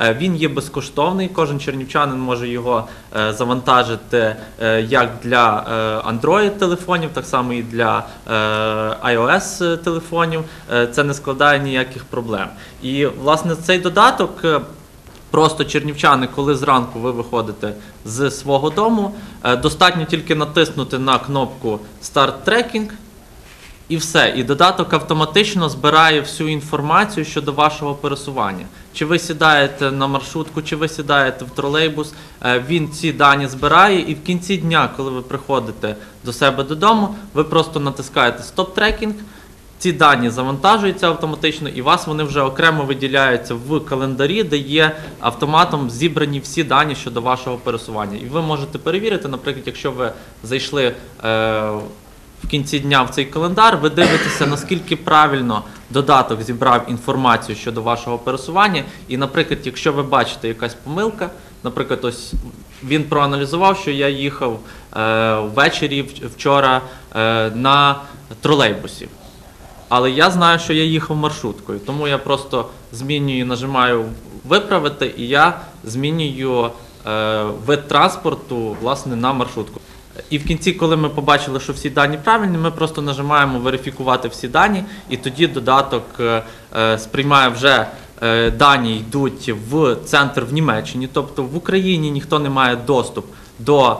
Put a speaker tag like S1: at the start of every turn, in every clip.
S1: Е, Він є безкоштовний, кожен чернівчанин може його е, завантажити е, як для Android-телефонів, так само і для iOS-телефонів. Це не складає ніяких проблем. І власне цей додаток. Просто чернівчани, коли зранку ви виходите з свого дому, достатньо тільки натиснути на кнопку Start Tracking, і все. І додаток автоматично збирає всю інформацію щодо вашого пересування. Чи ви сідаєте на маршрутку, чи ви сідаєте в тролейбус, е, він ці дані збирає, і в кінці дня, коли ви приходите до себе додому, ви просто натискаєте Tracking, ці дані завантажуються автоматично, і вас вони вже окремо виділяються в календарі, де є автоматом зібрані всі дані щодо вашого пересування. І ви можете перевірити, наприклад, якщо ви зайшли е, в кінці дня в цей календар, ви дивитеся, наскільки правильно додаток зібрав інформацію щодо вашого пересування. І, наприклад, якщо ви бачите якась помилка, наприклад, ось він проаналізував, що я їхав е, ввечері вчора е, на тролейбусі. Але я знаю, що я їхав маршруткою, тому я просто змінюю, нажимаю виправити, і я змінюю е, вид транспорту власне на маршрутку. І в кінці, коли ми побачили, що всі дані правильні, ми просто нажимаємо верифікувати всі дані, і тоді додаток е, е, сприймає вже дані йдуть в центр в Німеччині, тобто в Україні ніхто не має доступ до е,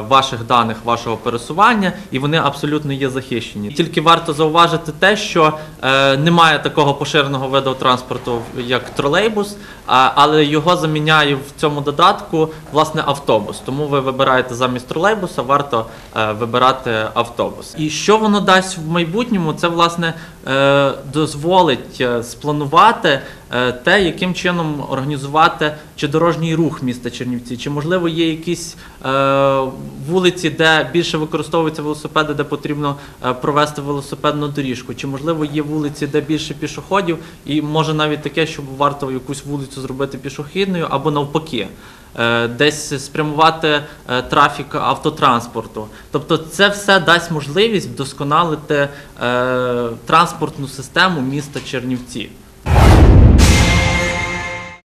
S1: ваших даних, вашого пересування, і вони абсолютно є захищені. Тільки варто зауважити те, що е, немає такого поширеного виду транспорту, як тролейбус, але його заміняє в цьому додатку власне автобус. Тому ви вибираєте замість тролейбуса, варто е, вибирати автобус. І що воно дасть в майбутньому? Це власне е, дозволить е, спланувати е, те, яким чином організувати чи дорожній рух міста Чернівці, чи можливо є якісь е, вулиці, де більше використовуються велосипеди, де потрібно е, провести велосипедну доріжку, чи можливо є вулиці, де більше пішоходів, і може навіть таке, щоб варто якусь вулицю зробити пішохідною або навпаки. Е, Десь спрямувати е, трафік автотранспорту. Тобто це все дасть можливість вдосконалити е, транспортну систему міста Чернівці.